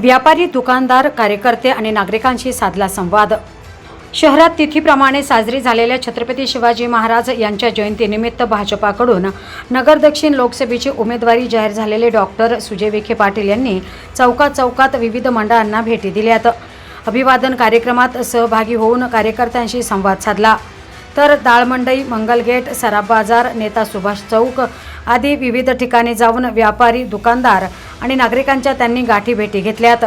व्यापारी दुकानदार कार्यकर्ते आणि नागरिकांशी साधला संवाद. शहरात तिथीप्रमाणे साजरी झालेल्या छत्रपती शिवाजी महाराज यांच्या जयंतीनिमित्त भाजपाकडून नगर दक्षिण लोकसभेची उमेदवारी जाहीर झालेले डॉक्टर सुजय विखे पाटील यांनी चौकात चौकात विविध मंडळांना भेटी दिल्यात. अभिवादन कार्यक्रमात सहभागी होऊन कार्यकर्त्यांशी संवाद साधला. तर दाळमंडई मंगलगेट सराफ बाजार नेता सुभाष चौक आदी विविध ठिकाणी जाऊन व्यापारी दुकानदार आणि नागरिकांच्या त्यांनी गाठी भेटी घेतल्यात.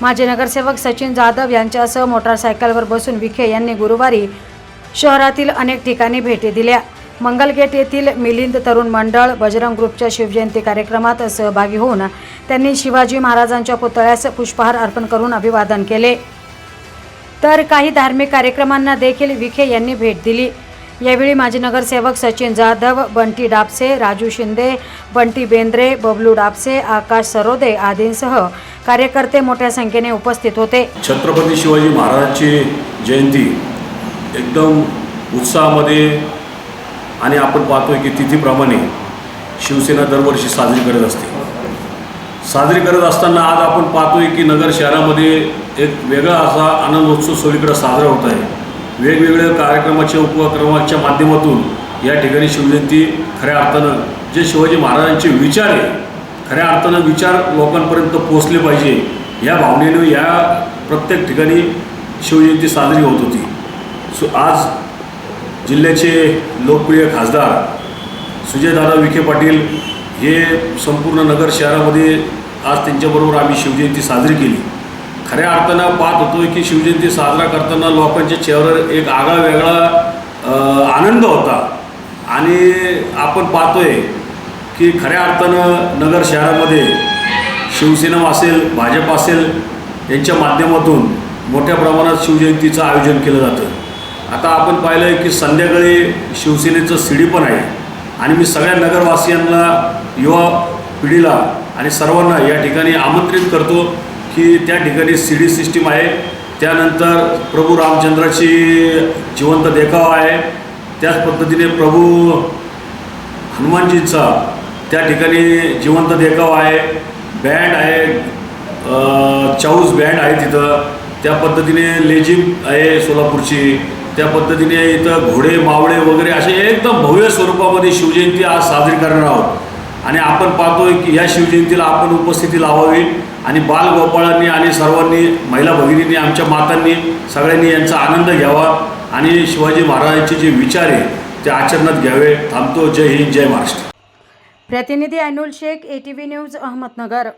माजी नगरसेवक सचिन जाधव यांच्यासह मोटारसायकलवर बसून विखे यांनी गुरुवारी शहरातील अनेक ठिकाणी भेटी दिल्या. मंगलगेट येथील मिलिंद तरुण मंडळ बजरंग ग्रुपच्या शिवजयंती कार्यक्रमात सहभागी होऊन त्यांनी शिवाजी महाराजांच्या पुतळ्यास पुष्पहार अर्पण करून अभिवादन केले. तर काही धार्मिक कार्यक्रमांना देखील विखे यांनी भेट दिली. यावेळी माजी नगरसेवक सचिन जाधव बंटी डापसे राजू शिंदे बंटी बेंद्रे बबलू डापसे आकाश सरोदे आदींसह कार्यकर्ते मोठ्या संख्येने उपस्थित होते. छत्रपती शिवाजी महाराजांची जयंती एकदम उत्साहामध्ये आणि आपण पाहतोय की तिथीप्रमाणे शिवसेना दरवर्षी साजरी करत असते. साजरी करत असताना आज आपण पाहतोय की नगर शहरामध्ये एक वेगळा असा आनंदोत्सव सगळीकडे साजरा होत आहे. वेगवेगळ्या कार्यक्रमाच्या उपक्रमाच्या माध्यमातून या ठिकाणी शिवजयंती खऱ्या अर्थानं जे शिवाजी महाराजांचे विचार आहे खऱ्या अर्थानं विचार लोकांपर्यंत पोचले पाहिजे या भावनेनं या प्रत्येक ठिकाणी शिवजयंती साजरी होत होती. सो आज जिल्ह्याचे लोकप्रिय खासदार सुजयदादा विखे पाटील हे संपूर्ण नगर शहरामध्ये आज त्यांच्याबरोबर आम्ही शिवजयंती साजरी केली. खऱ्या अर्थानं पाहत होतो की शिवजयंती साजरा करताना लोकांच्या चेहऱ्यावर एक आगळा वेगळा आनंद होता. आणि आपण पाहतोय की खऱ्या अर्थानं नगर शहरामध्ये शिवसेना असेल भाजप असेल यांच्या माध्यमातून मोठ्या प्रमाणात शिवजयंतीचं आयोजन केलं जातं. आता आपण पाहिलं आहे की संध्याकाळी शिवसेनेचं सीडी पण आहे. आणि मी सगळ्या नगरवासियांना युवा पिढीला आणि सर्वांना या ठिकाणी आमंत्रित करतो. की त्या ठिकाणी सी डी सिस्टीम आहे. त्यानंतर प्रभू रामचंद्राची जिवंत देखावा आहे. त्याच पद्धतीने प्रभू हनुमानजींचा त्या ठिकाणी जिवंत देखावा आहे. बँड आहे चाऊस बँड आहे तिथं. त्या पद्धतीने लेझिम आहे सोलापूरची. त्या पद्धतीने इथं घोडे मावळे वगैरे असे एकदम भव्य स्वरूपामध्ये शिवजयंती आज साजरी करणार आहोत. आणि आपण पाहतोय की या शिवजयंतीला आपण उपस्थिती लावावी आणि बालगोपाळांनी आणि सर्वांनी महिला भगिनींनी आमच्या मातांनी सगळ्यांनी यांचा आनंद घ्यावा आणि शिवाजी महाराजांचे जे विचार आहे ते आचरणात घ्यावे. थांबतो. जय हिंद जय महाराष्ट्र. प्रतिनिधी अनुल शेख एटीव्ही न्यूज अहमदनगर.